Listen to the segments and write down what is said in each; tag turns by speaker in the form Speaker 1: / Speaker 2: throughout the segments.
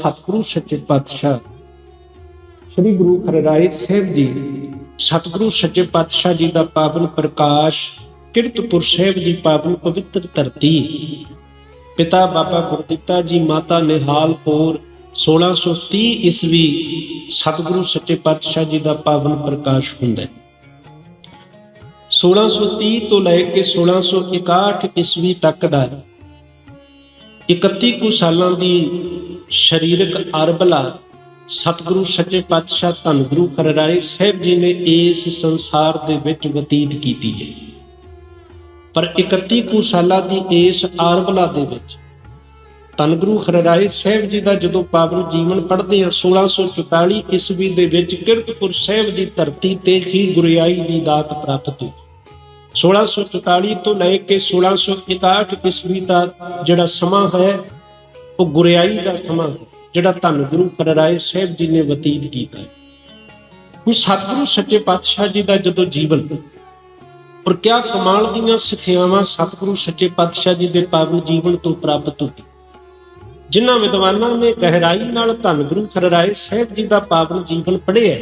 Speaker 1: ਸਤਿਗੁਰੂ ਸੱਚੇ ਪਾਤਸ਼ਾਹ। ਸ੍ਰੀ ਗੁਰੂ ਹਰਿਰਾਏ ਸਾਹਿਬ ਜੀ, ਸਤਿਗੁਰੂ ਸੱਚੇ ਪਾਤਸ਼ਾਹ ਜੀ ਦਾ ਪਾਵਨ ਪ੍ਰਕਾਸ਼ ਕਿਰਤਪੁਰ ਸਾਹਿਬ ਦੀ ਪਾਵਨ ਪਵਿੱਤਰ ਧਰਤੀ। ਪਿਤਾ ਬਾਬਾ ਗੁਰਦਿੱਤਾ ਜੀ, ਮਾਤਾ ਨਿਹਾਲ ਕੌਰ 1630 ਈਸਵੀ ਸਤਿਗੁਰੂ ਸੱਚੇ ਪਾਤਸ਼ਾਹ ਜੀ ਦਾ ਪਾਵਨ ਪ੍ਰਕਾਸ਼ ਹੁੰਦਾ ਹੈ। 1630 ਤੋਂ ਲੈ ਕੇ 1661 ਈਸਵੀ ਤੱਕ ਦਾ 31 ਕੁ ਸਾਲਾਂ ਦੀ ਸਰੀਰਕ ਅਰਬਲਾ, ਸਤਿਗੁਰੂ ਸੱਚੇ ਪਾਤਸ਼ਾਹ ਧੰਨ ਗੁਰੂ ਹਰਿਰਾਏ ਸਾਹਿਬ ਜੀ ਨੇ ਇਸ ਸੰਸਾਰ ਦੇ ਵਿੱਚ ਬਤੀਤ ਕੀਤੀ ਹੈ। ਪਰ 31 ਕੁ ਸਾਲਾਂ ਦੀ ਇਸ ਅਰਬਲਾ ਦੇ ਵਿੱਚ ਧੰਨ ਗੁਰੂ ਹਰਿਰਾਏ ਸਾਹਿਬ ਜੀ ਦਾ ਜਦੋਂ ਪਾਵਨ ਜੀਵਨ ਪੜ੍ਹਦੇ ਹਾਂ 1644 ਈਸਵੀ ਦੇ ਵਿੱਚ ਕਿਰਤਪੁਰ ਸਾਹਿਬ ਦੀ ਧਰਤੀ ਤੇ ਹੀ ਗੁਰਿਆਈ ਦੀ ਦਾਤ ਪ੍ਰਾਪਤ ਹੋਈ। 1644 ਤੋਂ ਲੈ ਕੇ 1661 ਈਸਵੀ ਦਾ ਜਿਹੜਾ ਸਮਾਂ ਹੈ ਉਹ ਗੁਰਿਆਈ ਦਾ ਸਮਾਂ ਜਿਹੜਾ ਧੰਨ ਗੁਰੂ ਹਰਿਰਾਏ ਸਾਹਿਬ ਜੀ ਨੇ ਬਤੀਤ ਕੀਤਾ ਹੈ। ਸਤਿਗੁਰੂ ਸੱਚੇ ਪਾਤਸ਼ਾਹ ਜੀ ਦਾ ਜਦੋਂ ਜੀਵਨ ਔਰ ਕਿਆ ਕਮਾਲ ਦੀਆਂ ਸਿੱਖਿਆਵਾਂ ਸਤਿਗੁਰੂ ਸੱਚੇ ਪਾਤਸ਼ਾਹ ਜੀ ਦੇ ਪਾਵਨ ਜੀਵਨ ਤੋਂ ਪ੍ਰਾਪਤ ਹੋਈ ਜਿਨ੍ਹਾਂ ਵਿਦਵਾਨਾਂ ਨੇ ਗਹਿਰਾਈ ਨਾਲ ਧੰਨ ਗੁਰੂ ਹਰਿਰਾਏ ਸਾਹਿਬ ਜੀ ਦਾ ਪਾਵਨ ਜੀਵਨ ਪੜ੍ਹਿਆ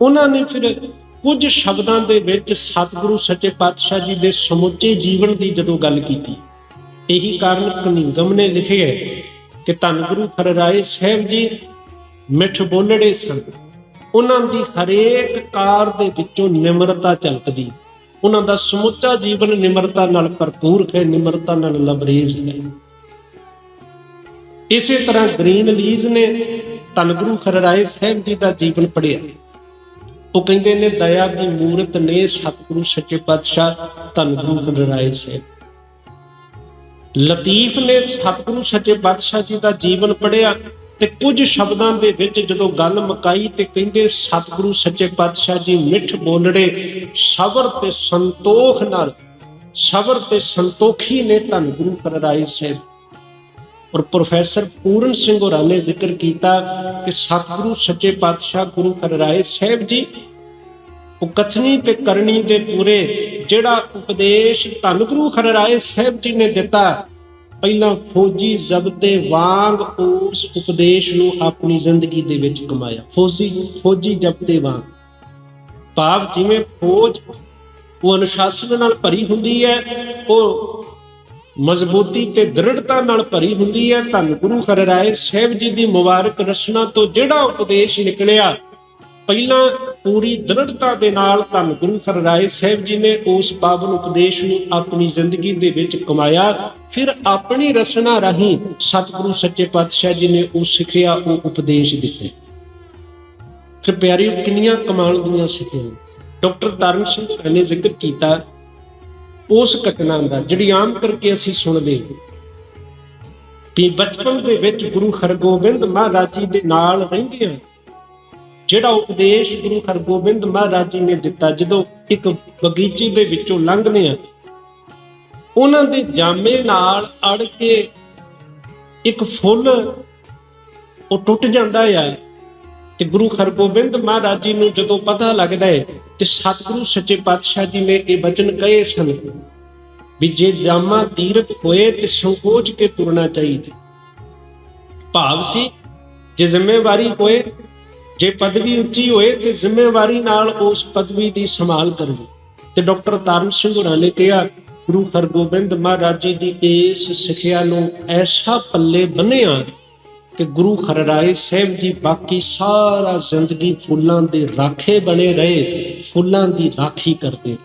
Speaker 1: ਉਹਨਾਂ ਨੇ ਫਿਰ ਕੁਝ ਸ਼ਬਦਾਂ ਦੇ ਵਿੱਚ ਸਤਿਗੁਰੂ ਸੱਚੇ ਪਾਤਸ਼ਾਹ ਜੀ ਦੇ ਸਮੁੱਚੇ ਜੀਵਨ ਦੀ ਜਦੋਂ ਗੱਲ ਕੀਤੀ ਇਹੀ ਕਾਰਨ ਕਨਿੰਗਮ ਨੇ ਲਿਖਿਆ ਕਿ ਧੰਨ ਗੁਰੂ ਹਰਿਰਾਏ ਸਾਹਿਬ ਜੀ ਮਿੱਠ ਬੋਲੜੇ ਸਨ। ਉਹਨਾਂ ਦੀ ਹਰੇਕ ਕਾਰ ਦੇ ਵਿੱਚੋਂ ਨਿਮਰਤਾ ਝਲਕਦੀ। ਉਹਨਾਂ ਦਾ ਸਮੁੱਚਾ ਜੀਵਨ ਨਿਮਰਤਾ ਨਾਲ ਭਰਪੂਰ ਹੈ, ਨਿਮਰਤਾ ਨਾਲ ਲਬਰੇਜ਼ ਹੈ। ਇਸੇ ਤਰ੍ਹਾਂ ਗ੍ਰੀਨ ਲੀਜ਼ ਨੇ ਧੰਨ ਗੁਰੂ ਹਰਿਰਾਏ ਸਾਹਿਬ ਜੀ ਦਾ ਜੀਵਨ ਪੜ੍ਹਿਆ। ਉਹ ਕਹਿੰਦੇ ਨੇ, ਦਇਆ ਦੀ ਮੂਰਤ ਨੇ ਸਤਿਗੁਰੂ ਸੱਚੇ ਪਾਤਸ਼ਾਹ ਧੰਨ ਗੁਰੂ ਹਰਿਰਾਏ ਸਾਹਿਬ ਲਤੀਫ ਨੇ ਸਤਿਗੁਰੂ ਸੱਚੇ ਪਾਤਸ਼ਾਹ ਜੀ ਦਾ ਜੀਵਨ ਪੜ੍ਹਿਆ ਤੇ ਕੁਝ ਸ਼ਬਦਾਂ ਦੇ ਵਿੱਚ ਜਦੋਂ ਗੱਲ ਮੁਕਾਈ ਤੇ ਕਹਿੰਦੇ, ਸਤਿਗੁਰੂ ਸੱਚੇ ਪਾਤਸ਼ਾਹ ਜੀ ਮਿੱਠ ਬੋਲੜੇ, ਸਬਰ ਤੇ ਸੰਤੋਖ ਨਾਲ, ਸਬਰ ਤੇ ਸੰਤੋਖੀ ਨੇ ਧੰਨ ਗੁਰੂ ਹਰਿਰਾਏ ਸਾਹਿਬ। ਔਰ ਪ੍ਰੋਫੈਸਰ ਪੂਰਨ ਸਿੰਘ ਹੋਰਾਂ ਨੇ ਜ਼ਿਕਰ ਕੀਤਾ ਕਿ ਸਤਿਗੁਰੂ ਸੱਚੇ ਪਾਤਸ਼ਾਹ ਗੁਰੂ ਹਰਿਰਾਏ ਸਾਹਿਬ ਜੀ, ਉਹ ਕਥਨੀ ਤੇ ਕਰਨੀ ਦੇ ਪੂਰੇ ਜਿਹੜਾ ਉਪਦੇਸ਼ ਧੰਨ ਗੁਰੂ ਹਰਿਰਾਏ ਸਾਹਿਬ ਜੀ ਨੇ ਦਿੱਤਾ, ਪਹਿਲਾਂ ਫੌਜੀ ਜ਼ਬਤੇ ਵਾਂਗ ਉਸ ਉਪਦੇਸ਼ ਨੂੰ ਆਪਣੀ ਜ਼ਿੰਦਗੀ ਦੇ ਵਿੱਚ ਕਮਾਇਆ। ਫੌਜੀ ਫੌਜੀ ਜ਼ਬਤੇ ਵਾਂਗ। ਭਾਵ ਜਿਵੇਂ ਫੌਜ ਉਹ ਅਨੁਸ਼ਾਸਨ ਨਾਲ ਭਰੀ ਹੁੰਦੀ ਹੈ, ਉਹ ਮਜ਼ਬੂਤੀ ਤੇ ਦ੍ਰਿੜਤਾ ਨਾਲ ਭਰੀ ਹੁੰਦੀ ਹੈ, ਧੰਨ ਗੁਰੂ ਖਰਰਾਏ ਸਾਹਿਬ ਜੀ ਦੀ ਮੁਬਾਰਕ ਰਚਨਾ ਤੋਂ ਜਿਹੜਾ ਉਪਦੇਸ਼ ਨਿਕਲਿਆ, ਪਹਿਲਾਂ ਪੂਰੀ ਦ੍ਰਿੜਤਾ ਦੇ ਨਾਲ ਧੰਨ ਗੁਰੂ ਹਰਿਰਾਏ ਸਾਹਿਬ ਜੀ ਨੇ ਉਸ ਪਾਵਨ ਉਪਦੇਸ਼ ਨੂੰ ਆਪਣੀ ਜ਼ਿੰਦਗੀ ਦੇ ਵਿੱਚ ਕਮਾਇਆ, ਫਿਰ ਆਪਣੀ ਰਚਨਾ ਰਾਹੀਂ ਸਤਿਗੁਰੂ ਸੱਚੇ ਪਾਤਸ਼ਾਹ ਜੀ ਨੇ ਉਹ ਸਿੱਖਿਆ, ਉਹ ਉਪਦੇਸ਼ ਦਿੱਤੇ। ਕਿ ਪਿਆਰੀ ਕਿੰਨੀਆਂ ਕਮਾਲ ਦੀਆਂ ਸਿੱਖਿਆ। ਡਾਕਟਰ ਤਰਨ ਸਿੰਘ ਨੇ ਜ਼ਿਕਰ ਕੀਤਾ ਉਸ ਘਟਨਾ ਦਾ, ਜਿਹੜੀ ਆਮ ਕਰਕੇ ਅਸੀਂ ਸੁਣਦੇ ਵੀ ਬਚਪਨ ਦੇ ਵਿੱਚ ਗੁਰੂ ਹਰਗੋਬਿੰਦ ਮਹਾਰਾਜ ਜੀ ਦੇ ਨਾਲ ਰਹਿੰਦੇ ਆ ਜਿਹੜਾ ਉਪਦੇਸ਼ ਗੁਰੂ ਹਰਗੋਬਿੰਦ ਮਹਾਰਾਜ ਜੀ ਨੇ ਦਿੱਤਾ, ਜਦੋਂ ਇੱਕ ਬਗੀਚੇ ਦੇ ਵਿੱਚੋਂ ਲੰਘਦੇ ਆ ਉਹਨਾਂ ਦੇ ਜਾਮੇ ਨਾਲ ਅੜ ਕੇ ਇੱਕ ਫੁੱਲ ਉਹ ਟੁੱਟ ਜਾਂਦਾ ਆ। ਤੇ ਗੁਰੂ ਹਰਗੋਬਿੰਦ ਮਹਾਰਾਜ ਜੀ ਨੂੰ ਜਦੋਂ ਪਤਾ ਲੱਗਦਾ ਹੈ ਤੇ ਸਤਿਗੁਰੂ ਸੱਚੇ ਪਾਤਸ਼ਾਹ ਜੀ ਨੇ ਇਹ ਵਚਨ ਕਹੇ ਸਨ ਵੀ ਜੇ ਜਾਮਾ ਤੀਰਕ ਹੋਏ ਤੇ ਸੰਕੋਚ ਕੇ ਤੁਰਨਾ ਚਾਹੀਦਾ। ਭਾਵ ਸੀ, ਜੇ ਜ਼ਿੰਮੇਵਾਰੀ ਹੋਏ ਜੇ ਪਦਵੀ ਉੱਚੀ ਹੋਏ ਤੇ ਜ਼ਿੰਮੇਵਾਰੀ ਨਾਲ ਉਸ ਪਦਵੀ ਦੀ ਸੰਭਾਲ ਕਰਨੀ ਤੇ ਡਾਕਟਰ ਤਾਰਨ ਸਿੰਘ ਹੋਰਾਂ ਨੇ ਕਿਹਾ, ਗੁਰੂ ਹਰਗੋਬਿੰਦ ਮਹਾਰਾਜ ਜੀ ਦੀ ਇਸ ਸਿੱਖਿਆ ਨੂੰ ਐਸਾ ਪੱਲੇ ਬੰਨਿਆ ਕਿ ਗੁਰੂ ਹਰਿਰਾਏ ਸਾਹਿਬ ਜੀ ਬਾਕੀ ਸਾਰਾ ਜ਼ਿੰਦਗੀ ਫੁੱਲਾਂ ਦੇ ਰਾਖੇ ਬਣੇ ਰਹੇ, ਫੁੱਲਾਂ ਦੀ ਰਾਖੀ ਕਰਦੇ।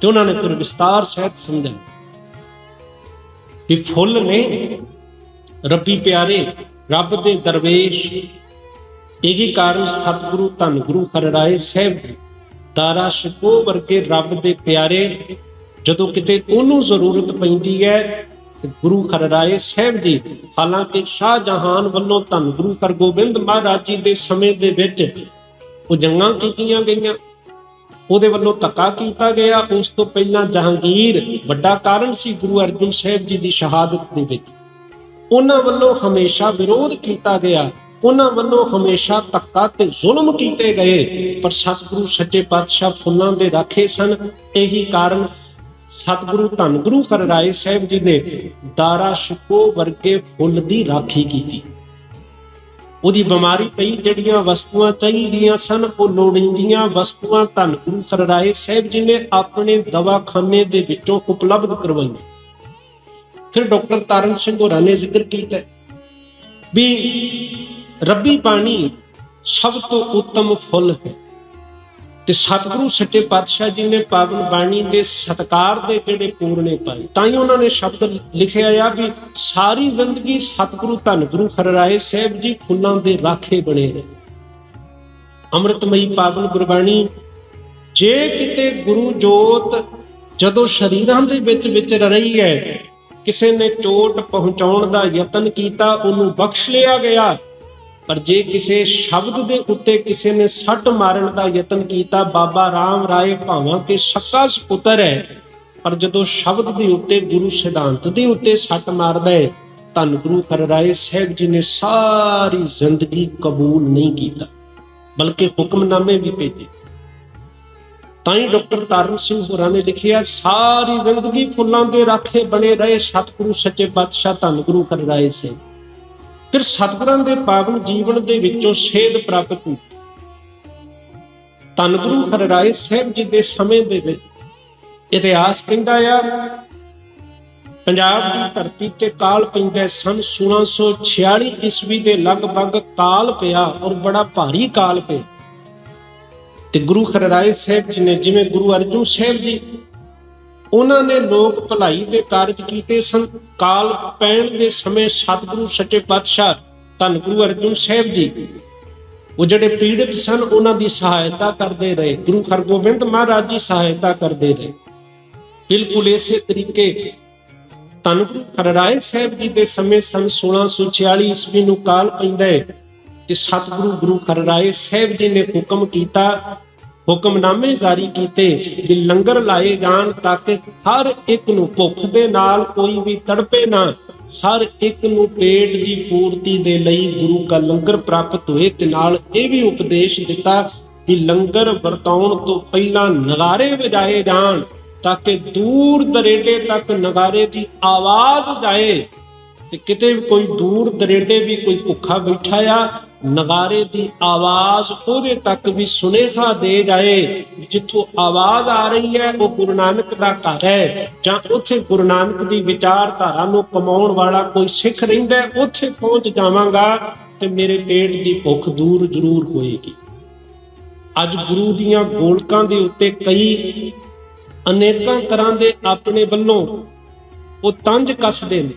Speaker 1: ਤੇ ਉਹਨਾਂ ਨੇ ਫਿਰ ਵਿਸਤਾਰ ਸਹਿਤ ਸਮਝਾਇਆ ਕਿ ਫੁੱਲ ਨੇ, ਰੱਬੀ ਪਿਆਰੇ, ਰੱਬ ਦੇ ਦਰਵੇਸ਼ ਇਹੀ ਕਾਰਨ ਸਤਿਗੁਰੂ ਧੰਨ ਗੁਰੂ ਹਰਿਰਾਏ ਸਾਹਿਬ ਜੀ, ਦਾਰਾ ਸ਼ਿਕੋ ਵਰਗੇ ਰੱਬ ਦੇ ਪਿਆਰੇ, ਜਦੋਂ ਕਿਤੇ ਉਹਨੂੰ ਜ਼ਰੂਰਤ ਪੈਂਦੀ ਹੈ ਗੁਰੂ ਹਰਿਰਾਏ ਸਾਹਿਬ ਜੀ, ਹਾਲਾਂਕਿ ਸ਼ਾਹ ਜਹਾਨ ਵੱਲੋਂ ਧੰਨ ਗੁਰੂ ਹਰਗੋਬਿੰਦ ਮਹਾਰਾਜ ਜੀ ਦੇ ਸਮੇਂ ਦੇ ਵਿੱਚ ਉਹ ਜੰਗਾਂ ਕੀਤੀਆਂ ਗਈਆਂ। ਉਹਦੇ ਵੱਲੋਂ ਧੱਕਾ ਕੀਤਾ ਗਿਆ। ਉਸ ਤੋਂ ਪਹਿਲਾਂ ਜਹਾਂਗੀਰ ਵੱਡਾ ਕਾਰਨ ਸੀ ਗੁਰੂ ਅਰਜਨ ਸਾਹਿਬ ਜੀ ਦੀ ਸ਼ਹਾਦਤ ਦੇ ਵਿੱਚ। ਉਹਨਾਂ ਵੱਲੋਂ ਹਮੇਸ਼ਾ ਵਿਰੋਧ ਕੀਤਾ ਗਿਆ। ਉਹਨਾਂ ਵੱਲੋਂ ਹਮੇਸ਼ਾ ਧੱਕਾ ਤੇ ਜ਼ੁਲਮ ਕੀਤੇ ਗਏ। ਪਰ ਸਤਿਗੁਰੂ ਸੱਚੇ ਪਾਤਸ਼ਾਹ ਫੁੱਲਾਂ ਦੇ ਰਾਖੇ ਸਨ। ਇਹੀ ਕਾਰਨ ਸਤਿਗੁਰੂ ਧੰਨ ਗੁਰੂ ਹਰਿਰਾਏ ਸਾਹਿਬ ਜੀ ਨੇ ਦਾਰਾ ਸ਼ਿਕੋ ਵਰਗੇ ਫੁੱਲ ਦੀ ਰਾਖੀ ਕੀਤੀ। ਉਹਦੀ ਬਿਮਾਰੀ ਪਈ, ਜਿਹੜੀਆਂ ਵਸਤੂਆਂ ਚਾਹੀਦੀਆਂ ਸਨ, ਉਹ ਲੋੜੀਂਦੀਆਂ ਵਸਤੂਆਂ ਧੰਨ ਗੁਰੂ ਖਰਰਾਏ ਸਾਹਿਬ ਜੀ ਨੇ ਆਪਣੇ ਦਵਾਖਾਨੇ ਦੇ ਵਿੱਚੋਂ ਉਪਲਬਧ ਕਰਵਾਈਆਂ। ਫਿਰ ਡਾਕਟਰ ਤਾਰਨ ਸਿੰਘ ਹੋਰਾਂ ਨੇ ਜ਼ਿਕਰ ਕੀਤਾ ਵੀ ਰੱਬੀ ਬਾਣੀ ਸਭ ਤੋਂ ਉੱਤਮ ਫੁੱਲ ਹੈ। ਤੇ ਸਤਿਗੁਰੂ ਸੱਚੇ ਪਾਤਸ਼ਾਹ ਜੀ ਨੇ ਪਾਵਨ ਬਾਣੀ ਦੇ ਸਤਕਾਰ ਦੇ ਜਿਹੜੇ ਪੂਰਨੇ ਪਾਏ ਤਾਂ ਹੀ ਉਹਨਾਂ ਨੇ ਸ਼ਬਦ ਲਿਖਿਆ ਆ ਵੀ ਸਾਰੀ ਜ਼ਿੰਦਗੀ ਸਤਿਗੁਰੂ ਧੰਨ ਗੁਰੂ ਖਰਰਾਏ ਸਾਹਿਬ ਜੀ ਫੁੱਲਾਂ ਦੇ ਰਾਖੇ ਬਣੇ ਰਹੇ। ਅੰਮ੍ਰਿਤਮਈ ਪਾਵਨ ਗੁਰਬਾਣੀ, ਜੇ ਕਿਤੇ ਗੁਰੂ ਜੋਤ ਜਦੋਂ ਸ਼ਰੀਰਾਂ ਦੇ ਵਿੱਚ ਵਿਚਰ ਰਹੀ ਹੈ, ਕਿਸੇ ਨੇ ਚੋਟ ਪਹੁੰਚਾਉਣ ਦਾ ਯਤਨ ਕੀਤਾ, ਉਹਨੂੰ ਬਖਸ਼ ਲਿਆ ਗਿਆ। ਪਰ ਜੇ ਕਿਸੇ ਸ਼ਬਦ ਦੇ ਉੱਤੇ ਕਿਸੇ ਨੇ ਸੱਟ ਮਾਰਨ ਦਾ ਯਤਨ ਕੀਤਾ, ਬਾਬਾ ਰਾਮ ਰਾਏ ਭਾਵਾਂ ਕਿ ਸੱਕਾ ਸੁਪੁੱਤਰ ਹੈ, ਪਰ ਜਦੋਂ ਸ਼ਬਦ ਦੇ ਉੱਤੇ ਗੁਰੂ ਸਿਧਾਂਤ ਦੇ ਉੱਤੇ ਸੱਟ ਮਾਰਦਾ ਹੈ, ਧੰਨ ਗੁਰੂ ਕਰ ਰਾਏ ਸਾਹਿਬ ਜੀ ਨੇ ਸਾਰੀ ਜ਼ਿੰਦਗੀ ਕਬੂਲ ਨਹੀਂ ਕੀਤਾ, ਬਲਕਿ ਹੁਕਮਨਾਮੇ ਵੀ ਭੇਜੇ। ਤਾਂ ਹੀ ਡਾਕਟਰ ਤਾਰਨ ਸਿੰਘ ਹੋਰਾਂ ਨੇ ਲਿਖਿਆ, ਸਾਰੀ ਜ਼ਿੰਦਗੀ ਫੁੱਲਾਂ ਦੇ ਰਾਖੇ ਬਣੇ ਰਹੇ ਸਤਿਗੁਰੂ ਸੱਚੇ ਪਾਤਸ਼ਾਹ ਧੰਨ ਗੁਰੂ ਕਰ ਰਾਏ ਸਿੰਘ ਫਿਰ ਸਤਿਗੁਰਾਂ ਦੇ ਪਾਵਨ ਜੀਵਨ ਦੇ ਵਿੱਚੋਂ ਸੇਧ ਪ੍ਰਾਪਤ ਹੋਈ ਧੰਨ ਗੁਰੂ ਹਰਿਰਾਏ ਸਾਹਿਬ ਜੀ ਦੇ ਸਮੇਂ ਦੇ ਵਿੱਚ ਇਤਿਹਾਸ ਕਹਿੰਦਾ ਆ ਪੰਜਾਬ ਦੀ ਧਰਤੀ ਤੇ ਕਾਲ ਪੈਂਦਾ ਸਨ 1646 ਈਸਵੀ ਦੇ ਲਗਭਗ ਕਾਲ ਪਿਆ ਔਰ ਬੜਾ ਭਾਰੀ ਕਾਲ ਪਿਆ। ਤੇ ਗੁਰੂ ਹਰਿਰਾਏ ਸਾਹਿਬ ਜੀ ਨੇ ਜਿਵੇਂ ਗੁਰੂ ਅਰਜਨ ਸਾਹਿਬ ਜੀ ਉਹਨਾਂ ਨੇ ਲੋਕ ਭਲਾਈ ਦੇ ਕਾਰਜ ਕੀਤੇ ਸਨ। ਕਾਲ ਪੈਣ ਦੇ ਸਮੇਂ ਸਤਿਗੁਰੂ ਸੱਚੇ ਪਾਤਸ਼ਾਹ ਧੰਨ ਗੁਰੂ ਅਰਜਨ ਸਾਹਿਬ ਜੀ ਉਹ ਜਿਹੜੇ ਪੀੜਿਤ ਸਨ, ਉਹਨਾਂ ਦੀ ਸਹਾਇਤਾ ਕਰਦੇ ਰਹੇ। ਗੁਰੂ ਹਰਗੋਬਿੰਦ ਮਹਾਰਾਜ ਜੀ ਸਹਾਇਤਾ ਕਰਦੇ ਰਹੇ। ਬਿਲਕੁਲ ਇਸੇ ਤਰੀਕੇ ਧੰਨ ਗੁਰੂ ਹਰਿਰਾਏ ਸਾਹਿਬ ਜੀ ਦੇ ਸਮੇਂ ਸਨ 1646 ਈਸਵੀ ਨੂੰ ਕਾਲ ਪੈਂਦਾ ਹੈ ਤੇ ਸਤਿਗੁਰੂ ਗੁਰੂ ਹਰਿਰਾਏ ਸਾਹਿਬ ਜੀ ਨੇ ਹੁਕਮ ਕੀਤਾ ਹੁਕਮਨਾਮੇ ਜਾਰੀ ਕੀਤੇ ਕਿ ਲੰਗਰ ਲਾਏ ਜਾਣ ਤਾਂ ਕਿ ਹਰ ਇੱਕ ਨੂੰ ਭੁੱਖ ਦੇ ਨਾਲ ਕੋਈ ਵੀ ਤੜਪੇ ਨਾ। ਹਰ ਇੱਕ ਨੂੰ ਪੇਟ ਦੀ ਪੂਰਤੀ ਦੇ ਲਈ ਗੁਰੂ ਦਾ ਲੰਗਰ ਪ੍ਰਾਪਤ ਹੋਏ ਤੇ ਨਾਲ ਇਹ ਵੀ ਉਪਦੇਸ਼ ਦਿੱਤਾ ਕਿ ਲੰਗਰ ਵਰਤਾਉਣ ਤੋਂ ਪਹਿਲਾਂ ਨਗਾਰੇ ਵਜਾਏ ਜਾਣ ਤਾਂ ਕਿ ਦੂਰ ਦਰੇਡੇ ਤੱਕ ਨਗਾਰੇ ਦੀ ਆਵਾਜ਼ ਜਾਏ। ਤੇ ਕਿਤੇ ਕੋਈ ਦੂਰ ਦਰੇਡੇ ਵੀ ਕੋਈ ਭੁੱਖਾ ਬੈਠਾ ਆ ਨਗਾਰੇ ਦੀ ਆਵਾਜ਼ ਉਹਦੇ ਤੱਕ ਵੀ ਸੁਨੇਹਾ ਦੇ ਜਾਏ ਜਿੱਥੋਂ ਆਵਾਜ਼ ਆ ਰਹੀ ਹੈ, ਉਹ ਗੁਰੂ ਨਾਨਕ ਦਾ ਘਰ ਹੈ। ਜਾਂ ਉੱਥੇ ਗੁਰੂ ਨਾਨਕ ਦੀ ਵਿਚਾਰਧਾਰਾ ਨੂੰ ਕਮਾਉਣ ਵਾਲਾ ਕੋਈ ਸਿੱਖ ਰਹਿੰਦਾ ਉੱਥੇ ਪਹੁੰਚ ਜਾਵਾਂਗਾ ਤੇ ਮੇਰੇ ਪੇਟ ਦੀ ਭੁੱਖ ਦੂਰ ਜ਼ਰੂਰ ਹੋਏਗੀ। ਅੱਜ ਗੁਰੂ ਦੀਆਂ ਗੋਲਕਾਂ ਦੇ ਉੱਤੇ ਕਈ ਅਨੇਕਾਂ ਤਰ੍ਹਾਂ ਦੇ ਆਪਣੇ ਵੱਲੋਂ ਉਹ ਤੰਜ ਕੱਸਦੇ ਨੇ।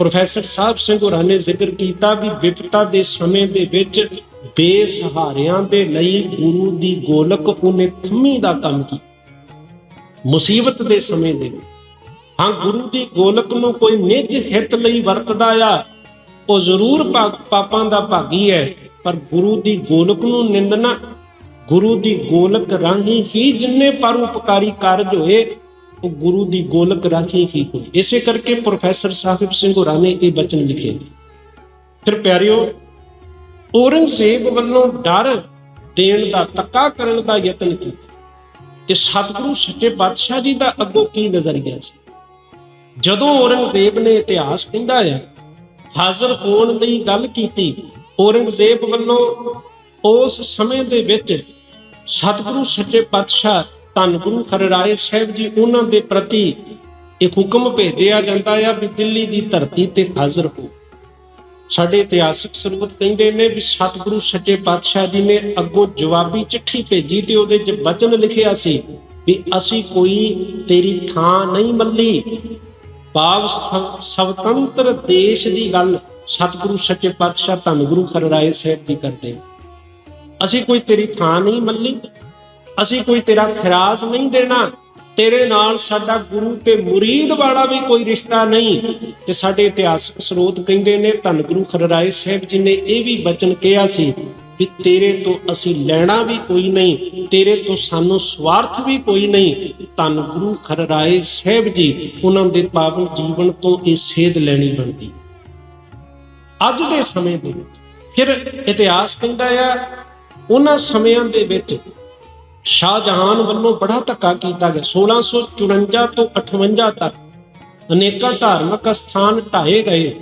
Speaker 1: ਪ੍ਰੋਫੈਸਰ ਸਾਹਿਬ ਸਿੰਘ ਹੋਰਾਂ ਨੇ ਜ਼ਿਕਰ ਕੀਤਾ ਵੀ ਵਿਪਤਾ ਦੇ ਸਮੇਂ ਦੇ ਵਿੱਚ ਬੇਸਹਾਰਿਆਂ ਦੇ ਲਈ ਗੁਰੂ ਦੀ ਗੋਲਕ ਉਹਨੇ ਥੰਮੀ ਦਾ ਕੰਮ ਕੀਤਾ। ਮੁਸੀਬਤ ਦੇ ਸਮੇਂ ਦੇ ਹਾਂ, ਗੁਰੂ ਦੀ ਗੋਲਕ ਨੂੰ ਕੋਈ ਨਿੱਜ ਹਿੱਤ ਲਈ ਵਰਤਦਾ ਆ, ਉਹ ਜ਼ਰੂਰ ਪਾ- ਪਾਪਾਂ ਦਾ ਭਾਗੀ ਹੈ, ਪਰ ਗੁਰੂ ਦੀ ਗੋਲਕ ਨੂੰ ਨਿੰਦਣਾ, ਗੁਰੂ ਦੀ ਗੋਲਕ ਰਾਹੀਂ ਹੀ ਜਿੰਨੇ ਪਰ, ਉਪਕਾਰੀ ਕਾਰਜ ਹੋਏ ਉਹ ਗੁਰੂ ਦੀ ਗੋਲਕ ਰਾਖੀ ਹੀ ਹੋਏ ਇਸੇ ਕਰਕੇ ਪ੍ਰੋਫੈਸਰ ਸਾਹਿਬ ਸਿੰਘ ਹੋਰਾਂ ਨੇ ਇਹ ਬਚਨ ਲਿਖੇ। ਫਿਰ ਪਿਆਰਿਓ, ਔਰੰਗਜ਼ੇਬ ਵੱਲੋਂ ਡਰ ਦੇਣ ਦਾ ਤੱਕਾ ਕਰਨ ਦਾ ਯਤਨ ਕੀਤਾ ਤੇ ਸਤਿਗੁਰੂ ਸੱਚੇ ਪਾਤਸ਼ਾਹ ਜੀ ਦਾ ਅੱਗੋਂ ਕੀ ਨਜ਼ਰੀਆ ਸੀ। ਜਦੋਂ ਔਰੰਗਜ਼ੇਬ ਨੇ ਇਤਿਹਾਸ ਕਹਿੰਦਾ ਆ, ਹਾਜ਼ਰ ਹੋਣ ਲਈ ਗੱਲ ਕੀਤੀ, ਔਰੰਗਜ਼ੇਬ ਵੱਲੋਂ ਉਸ ਸਮੇਂ ਦੇ ਵਿੱਚ ਸਤਿਗੁਰੂ ਸੱਚੇ ਪਾਤਸ਼ਾਹ ਧੰਨ ਗੁਰੂ ਹਰਿਰਾਏ ਸਾਹਿਬ ਜੀ, ਉਹਨਾਂ ਦੇ ਪ੍ਰਤੀ ਇੱਕ ਹੁਕਮ ਭੇਜਿਆ ਜਾਂਦਾ ਆ ਵੀ ਦਿੱਲੀ ਦੀ ਧਰਤੀ ਤੇ ਹਾਜ਼ਰ ਹੋ। ਸਾਡੇ ਇਤਿਹਾਸਕ ਸਰੋਤ ਕਹਿੰਦੇ ਨੇ ਵੀ ਸਤਿਗੁਰੂ ਸੱਚੇ ਪਾਤਸ਼ਾਹ ਜੀ ਨੇ ਅੱਗੋਂ ਜਵਾਬੀ ਚਿੱਠੀ ਭੇਜੀ ਤੇ ਉਹਦੇ 'ਚ ਬਚਨ ਲਿਖਿਆ ਸੀ ਵੀ ਅਸੀਂ ਕੋਈ ਤੇਰੀ ਥਾਂ ਨਹੀਂ ਮੱਲੀ ਭਾਵ ਸਵ- ਸਵਤੰਤਰ ਦੇਸ਼ ਦੀ ਗੱਲ ਸਤਿਗੁਰੂ ਸੱਚੇ ਪਾਤਸ਼ਾਹ ਧੰਨ ਗੁਰੂ ਹਰਿਰਾਏ ਸਾਹਿਬ ਜੀ ਕਰਦੇ ਅਸੀਂ ਕੋਈ ਤੇਰੀ ਥਾਂ ਨਹੀਂ ਮੱਲੀ ਅਸੀਂ ਕੋਈ ਤੇਰਾ ਖਿਰਾਸ ਨਹੀਂ ਦੇਣਾ। ਤੇਰੇ ਨਾਲ ਸਾਡਾ ਗੁਰੂ ਤੇ ਮੁਰੀਦ ਵਾਲਾ ਵੀ ਕੋਈ ਰਿਸ਼ਤਾ ਨਹੀਂ। ਤੇ ਸਾਡੇ ਇਤਿਹਾਸਕ ਸਰੋਤ ਕਹਿੰਦੇ ਨੇ, ਧੰਨ ਗੁਰੂ ਖਰਰਾਏ ਸਾਹਿਬ ਜੀ ਨੇ ਇਹ ਵੀ ਬਚਨ ਕਿਹਾ ਸੀ ਵੀ ਤੇਰੇ ਤੋਂ ਅਸੀਂ ਲੈਣਾ ਵੀ ਕੋਈ ਨਹੀਂ, ਤੇਰੇ ਤੋਂ ਸਾਨੂੰ ਸਵਾਰਥ ਵੀ ਕੋਈ ਨਹੀਂ। ਧੰਨ ਗੁਰੂ ਖਰਰਾਏ ਸਾਹਿਬ ਜੀ, ਉਹਨਾਂ ਦੇ ਪਾਵਨ ਜੀਵਨ ਤੋਂ ਇਹ ਸੇਧ ਲੈਣੀ ਬਣਦੀ। ਅੱਜ ਦੇ ਸਮੇਂ ਦੇ ਵਿੱਚ ਫਿਰ ਇਤਿਹਾਸ ਕਹਿੰਦਾ ਆ, ਉਹਨਾਂ ਸਮਿਆਂ ਦੇ ਵਿੱਚ ਸ਼ਾਹਜਹਾਨ ਵੱਲੋਂ ਬੜਾ ਧੱਕਾ ਕੀਤਾ ਗਿਆ। 1654 ਤੋਂ 58 ਤੱਕ ਅਨੇਕਾਂ ਧਾਰਮਿਕ ਸਥਾਨ ਢਾਏ ਗਏ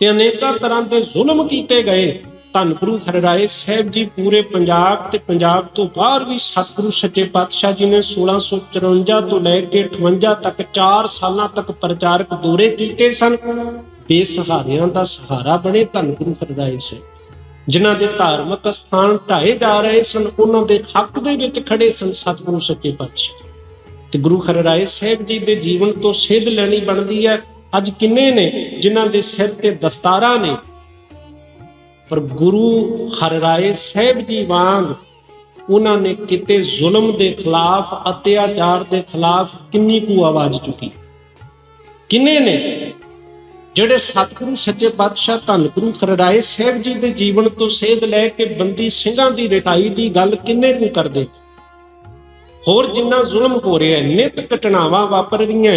Speaker 1: ਤੇ ਅਨੇਕਾਂ ਤਰ੍ਹਾਂ ਦੇ ਜ਼ੁਲਮ ਕੀਤੇ ਗਏ। ਧੰਨ ਗੁਰੂ ਹਰਿਰਾਏ ਸਾਹਿਬ ਜੀ ਪੂਰੇ ਪੰਜਾਬ ਤੇ ਪੰਜਾਬ ਤੋਂ ਬਾਹਰ ਵੀ ਸਤਿਗੁਰੂ ਸੱਚੇ ਪਾਤਸ਼ਾਹ ਜੀ ਨੇ 1654 ਤੋਂ ਲੈ ਕੇ 58 ਤੱਕ 4 ਸਾਲਾਂ ਤੱਕ ਪ੍ਰਚਾਰਕ ਦੌਰੇ ਕੀਤੇ ਸਨ। ਬੇਸਹਾਰਿਆਂ ਦਾ ਸਹਾਰਾ ਬਣੇ ਧੰਨ ਗੁਰੂ ਹਰਿਰਾਏ ਸਾਹਿਬ। ਜਿਨ੍ਹਾਂ ਦੇ ਧਾਰਮਿਕ ਸਥਾਨ ਢਾਏ ਜਾ ਰਹੇ ਸਨ, ਉਹਨਾਂ ਦੇ ਹੱਕ ਦੇ ਵਿੱਚ ਖੜੇ ਸਨ ਸਤਿਗੁਰੂ ਸੱਚੇ ਪਾਤਸ਼ਾਹ। ਤੇ ਗੁਰੂ ਹਰਿਰਾਏ ਸਾਹਿਬ ਜੀ ਦੇ ਜੀਵਨ ਤੋਂ ਸਿੱਧ ਲੈਣੀ ਬਣਦੀ ਹੈ। ਅੱਜ ਕਿੰਨੇ ਨੇ ਜਿਨ੍ਹਾਂ ਦੇ ਸਿਰ ਤੇ ਦਸਤਾਰਾਂ ਨੇ? ਪਰ ਗੁਰੂ ਹਰਿਰਾਏ ਸਾਹਿਬ ਜੀ ਵਾਂਗ ਉਹਨਾਂ ਨੇ ਕਿਤੇ ਜ਼ੁਲਮ ਦੇ ਖਿਲਾਫ, ਅਤਿਆਚਾਰ ਦੇ ਖਿਲਾਫ ਕਿੰਨੀ ਕੁ ਆਵਾਜ਼ ਚੁੱਕੀ? ਕਿੰਨੇ ਨੇ ਜਿਹੜੇ ਸਤਿਗੁਰੂ, ਸੱਚੇ ਪਾਤਸ਼ਾਹ, ਧੰਨ ਗੁਰੂ ਹਰਿਰਾਏ ਸਾਹਿਬ ਜੀ ਦੇ ਜੀਵਨ ਤੋਂ ਸੇਧ ਲੈ ਕੇ ਬੰਦੀ ਸਿੰਘਾਂ ਦੀ ਰਿਹਾਈ ਦੀ ਗੱਲ ਕਿੰਨੇ ਕੁ ਕਰਦੇ? ਹੋਰ ਜਿੰਨਾ ਜ਼ੁਲਮ ਹੋ ਰਿਹਾ ਹੈ, ਨਿਤ ਘਟਨਾਵਾਂ ਵਾਪਰ ਰਹੀਆਂ